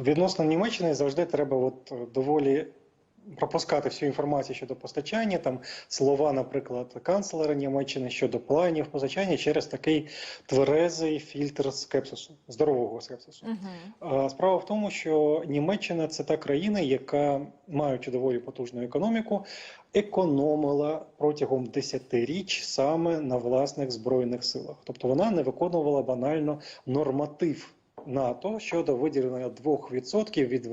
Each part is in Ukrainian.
Відносно Німеччини завжди треба от е, доволі пропускати всю інформацію щодо постачання, там слова, наприклад, канцлера Німеччини щодо планів постачання через такий тверезий фільтр скепсису, здорового скепсису. Угу. Справа в тому, що Німеччина це та країна, яка, маючи доволі потужну економіку, економила протягом десятиріч саме на власних збройних силах. Тобто вона не виконувала банально норматив. НАТО щодо виділення 2% від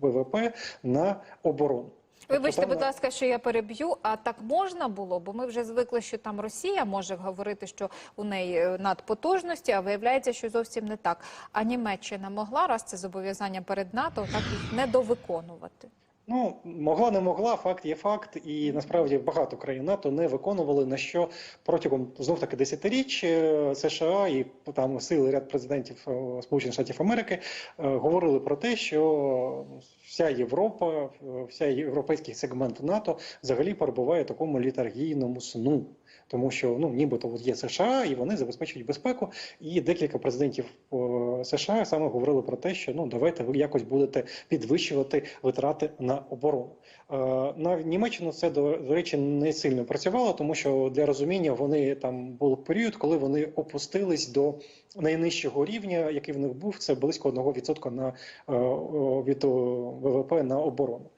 ВВП на оборону. Вибачте, Тобто будь ласка, що я переб'ю. А так можна було? Бо ми вже звикли, що там Росія може говорити, що у неї е, надпотужності, а виявляється, що зовсім не так. А Німеччина могла раз це зобов'язання перед НАТО, так їх не довиконувати. Ну, могла, не могла, факт є факт, і насправді багато країн НАТО не виконували на що протягом знов таки десятиріч е, США і там сили ряд президентів е, Сполучених Штатів Америки е, говорили про те, що вся Європа, вся європейський сегмент НАТО взагалі перебуває в такому літаргійному сну. Тому що ну нібито от є США, і вони забезпечують безпеку. І декілька президентів США саме говорили про те, що ну давайте ви якось будете підвищувати витрати на оборону. Е, на Німеччину це до, речі не сильно працювало, тому що для розуміння вони там був період, коли вони опустились до найнижчого рівня, який в них був, це близько 1% на е, від ВВП на оборону.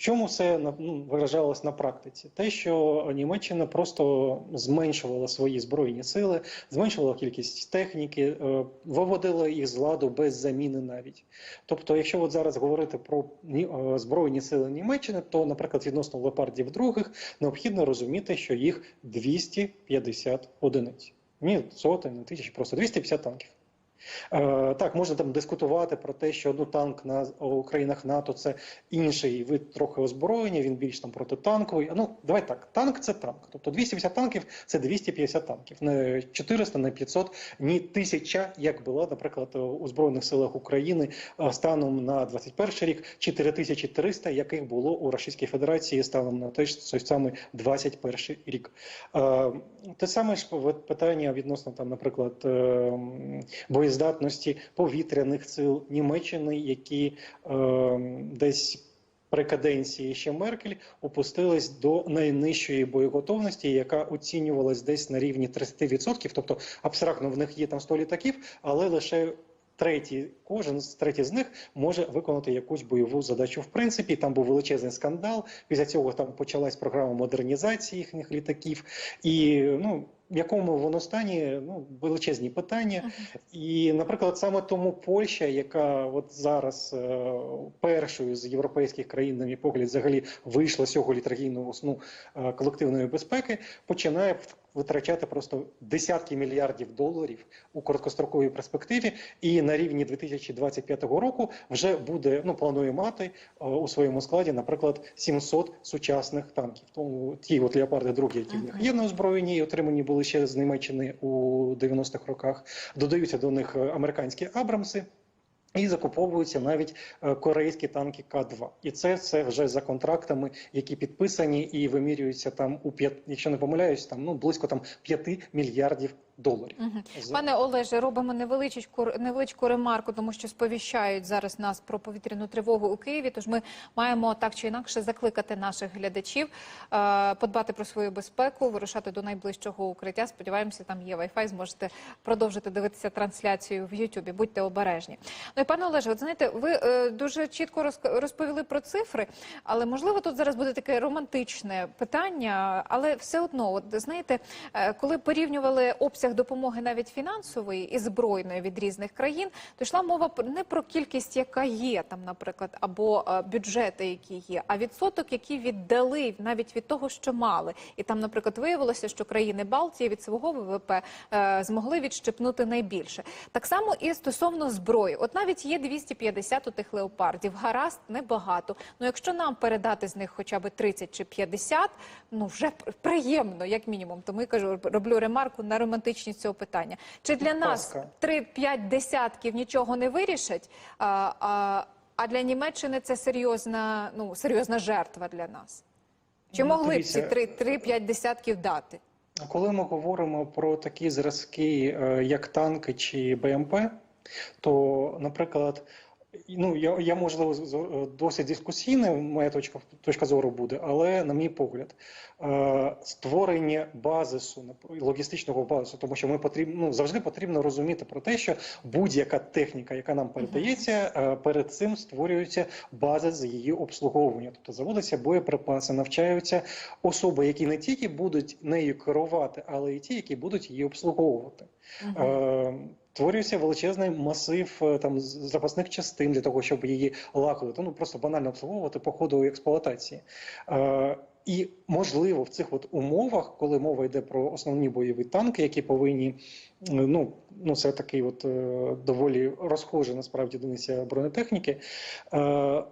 Чому це ну, виражалось на практиці? Те, що Німеччина просто зменшувала свої збройні сили, зменшувала кількість техніки, е, виводила їх з ладу без заміни навіть. Тобто, якщо от зараз говорити про е, збройні сили Німеччини, то, наприклад, відносно леопардів других необхідно розуміти, що їх 250 одиниць. Ні сотень, не тисячі, просто 250 танків. Е, так, можна там дискутувати про те, що ну, танк на у країнах НАТО це інший вид трохи озброєння, він більш там протитанковий. Ну, давай так, танк це танк. Тобто 250 танків це 250 танків. Не 400, не 500, ні 1000, як була, наприклад, у Збройних силах України е, станом на 21 рік, чи 4300, яких було у Російській Федерації станом на той самий 21 рік. Е, Те саме ж питання відносно там, наприклад, е, м, боєздатності повітряних сил Німеччини, які е, десь. При каденції ще Меркель опустились до найнижчої боєготовності, яка оцінювалась десь на рівні 30%. Тобто абстрактно в них є там 100 літаків, але лише третій, кожен з третій з них може виконати якусь бойову задачу. В принципі, там був величезний скандал. Після цього там почалась програма модернізації їхніх літаків, і ну. В якому воно стані ну величезні питання, і, наприклад, саме тому Польща, яка от зараз е, першою з європейських країн, на мій погляд, взагалі вийшла з цього літаргійного сну е, колективної безпеки, починає витрачати просто десятки мільярдів доларів у короткостроковій перспективі, і на рівні 2025 року вже буде ну планує мати е, у своєму складі, наприклад, 700 сучасних танків. Тому ті от леопарди, другі, які в них є на озброєнні і отримані були ще з Німеччини у 90-х роках. Додаються до них е, американські Абрамси. І закуповуються навіть е, корейські танки К-2. І це все вже за контрактами, які підписані і вимірюються там у п'ят, якщо не помиляюсь, там ну близько там 5 мільярдів доларів. З- Пане Олеже, робимо невеличку невеличку ремарку, тому що сповіщають зараз нас про повітряну тривогу у Києві. Тож ми маємо так чи інакше закликати наших глядачів е, подбати про свою безпеку, вирушати до найближчого укриття. Сподіваємося, там є Wi-Fi, Зможете продовжити дивитися трансляцію в Ютубі. Будьте обережні. Ну і пане Олеже, от знаєте, ви е, дуже чітко розповіли про цифри, але можливо тут зараз буде таке романтичне питання, але все одно, от знаєте, е, коли порівнювали обсяг допомоги навіть фінансової і збройної від різних країн, то йшла мова не про кількість, яка є там, наприклад, або е, бюджети, які є, а відсоток, який віддали навіть від того, що мали. І там, наприклад, виявилося, що країни Балтії від свого ВВП е, змогли відщепнути найбільше. Так само і стосовно зброї. От навіть є 250 у тих леопардів. Гаразд, небагато. Ну якщо нам передати з них хоча б 30 чи 50, ну вже приємно, як мінімум. Тому я кажу, роблю ремарку на романтичність цього питання. Чи для нас Паска. 3-5 десятків нічого не вирішать? А, а, а для Німеччини це серйозна, ну серйозна жертва для нас. Чи Ну, могли б ці дивіться, 3-5 десятків дати? Коли ми говоримо про такі зразки, е, як танки чи БМП, то, наприклад, Ну, я, я можливо з- досить дискусійна, моя точка, точка зору буде, але на мій погляд, е, створення базису, логістичного базису, тому що ми потрібно ну, завжди потрібно розуміти про те, що будь-яка техніка, яка нам передається, е, перед цим створюється база з її обслуговування. Тобто заводяться боєприпаси, навчаються особи, які не тільки будуть нею керувати, але й ті, які будуть її обслуговувати. Е, Створюється величезний масив е, там запасних частин для того, щоб її лагодити, ну просто банально обслуговувати по ходу експлуатації. Е, і можливо в цих от умовах, коли мова йде про основні бойові танки, які повинні е, ну, ну це такий от е, доволі розхожий насправді одиниця бронетехніки. Е,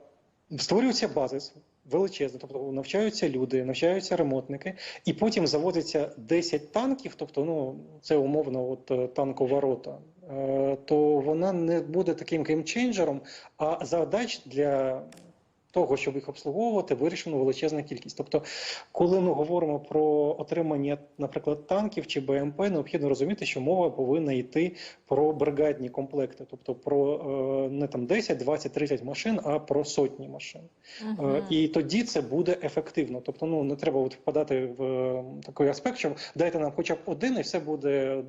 створюється базис величезний, тобто навчаються люди, навчаються ремонтники, і потім заводиться 10 танків, тобто ну це умовно, от е, танкова рота, е, то вона не буде таким геймченджером, а задач для. Того, щоб їх обслуговувати, вирішено величезна кількість. Тобто, коли ми говоримо про отримання, наприклад, танків чи БМП, необхідно розуміти, що мова повинна йти про бригадні комплекти, тобто про е, не там 10, 20, 30 машин, а про сотні машин. Е, І тоді це буде ефективно. Тобто, ну не треба от впадати в е, такий аспект, що дайте нам хоча б один, і все буде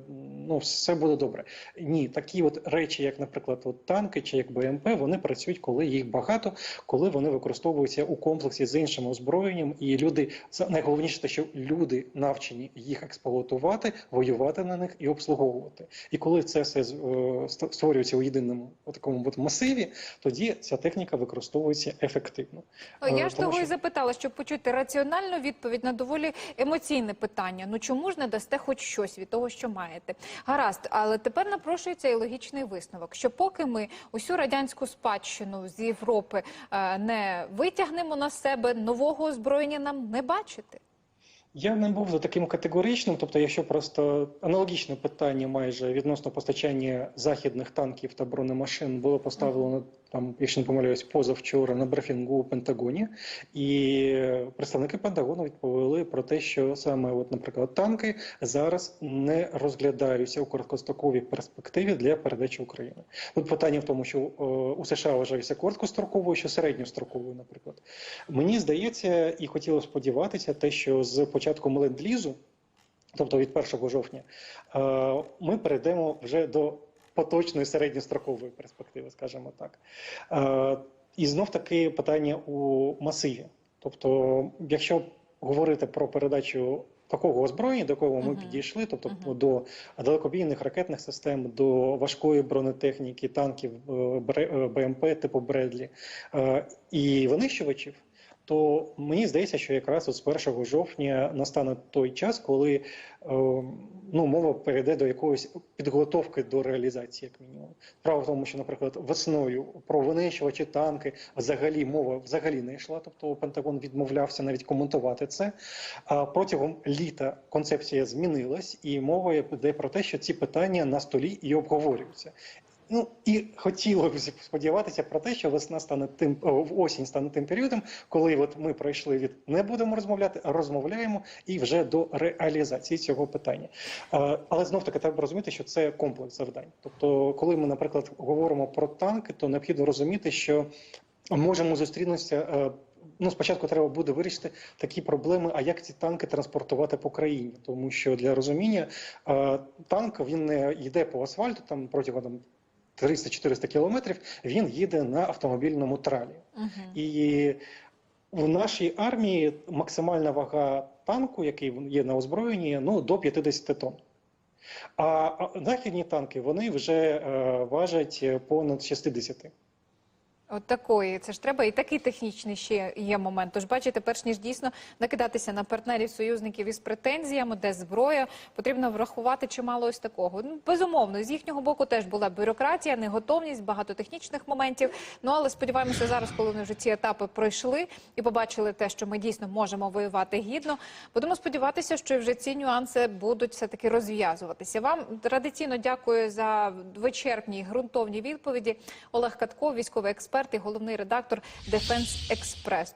ну все буде добре. Ні, такі от речі, як, наприклад, от танки чи як БМП, вони працюють, коли їх багато, коли вони використовуються у комплексі з іншим озброєнням, і люди це найголовніше те, що люди навчені їх експлуатувати, воювати на них і обслуговувати. І коли це все е, створюється у єдиному такому от масиві, тоді ця техніка використовується ефективно. Я Е, ж того і запитала, щоб почути раціональну відповідь на доволі емоційне питання. Ну чому ж не дасте хоч щось від того, що маєте? Гаразд, але тепер напрошується і логічний висновок, що поки ми усю радянську спадщину з Європи е, не витягнемо на себе, нового озброєння нам не бачити. Я не був за таким категоричним, тобто, якщо просто аналогічне питання майже відносно постачання західних танків та бронемашин було поставлено там, якщо не помиляюсь, позавчора на брифінгу у Пентагоні, і представники Пентагону відповіли про те, що саме, от, наприклад, танки зараз не розглядаються у короткостроковій перспективі для передачі України. Тут питання в тому, що е, у США вважаються короткостроковою, що середньостроковою, наприклад. Мені здається, і хотілося сподіватися, те, що з початком ленд-лізу, тобто від 1 жовтня, е, ми перейдемо вже до поточної середньострокової перспективи, скажімо так. Е, І знов таки питання у масиві. Тобто, якщо говорити про передачу такого озброєння, до кого ми Мгм. підійшли, тобто Мгм. до далекобійних ракетних систем, до важкої бронетехніки, танків е, е, БМП типу Бредлі е, і винищувачів, то мені здається, що якраз от з 1 жовтня настане той час, коли е, ну, мова перейде до якоїсь підготовки до реалізації, як мінімум. Справа в тому, що, наприклад, весною про винищувачі танки взагалі мова взагалі не йшла. Тобто Пентагон відмовлявся навіть коментувати це. А протягом літа концепція змінилась, і мова йде про те, що ці питання на столі і обговорюються. Ну і хотіло б сподіватися про те, що весна стане тим осінь стане тим періодом, коли от ми пройшли від не будемо розмовляти, а розмовляємо і вже до реалізації цього питання. Але знов таки треба розуміти, що це комплекс завдань. Тобто, коли ми, наприклад, говоримо про танки, то необхідно розуміти, що можемо зустрітися. е, Ну, спочатку треба буде вирішити такі проблеми, а як ці танки транспортувати по країні, тому що для розуміння е, танк він не йде по асфальту там протягом там, 300-400 кілометрів, він їде на автомобільному тралі. Мгм. І в нашій армії максимальна вага танку, який є на озброєнні, ну до 50 тонн. А а західні танки вони вже е, важать понад 60. От такої, це ж треба і такий технічний ще є момент. Тож бачите, перш ніж дійсно накидатися на партнерів союзників із претензіями, де зброя, потрібно врахувати чимало ось такого. Ну, безумовно, з їхнього боку теж була бюрократія, неготовність, багато технічних моментів. Ну але сподіваємося, зараз, коли вони вже ці етапи пройшли і побачили те, що ми дійсно можемо воювати гідно. Будемо сподіватися, що вже ці нюанси будуть все таки розв'язуватися. Вам традиційно дякую за вичерпні ґрунтовні відповіді. Олег Катко, військовий експерт і головний редактор Дефенс Експрес.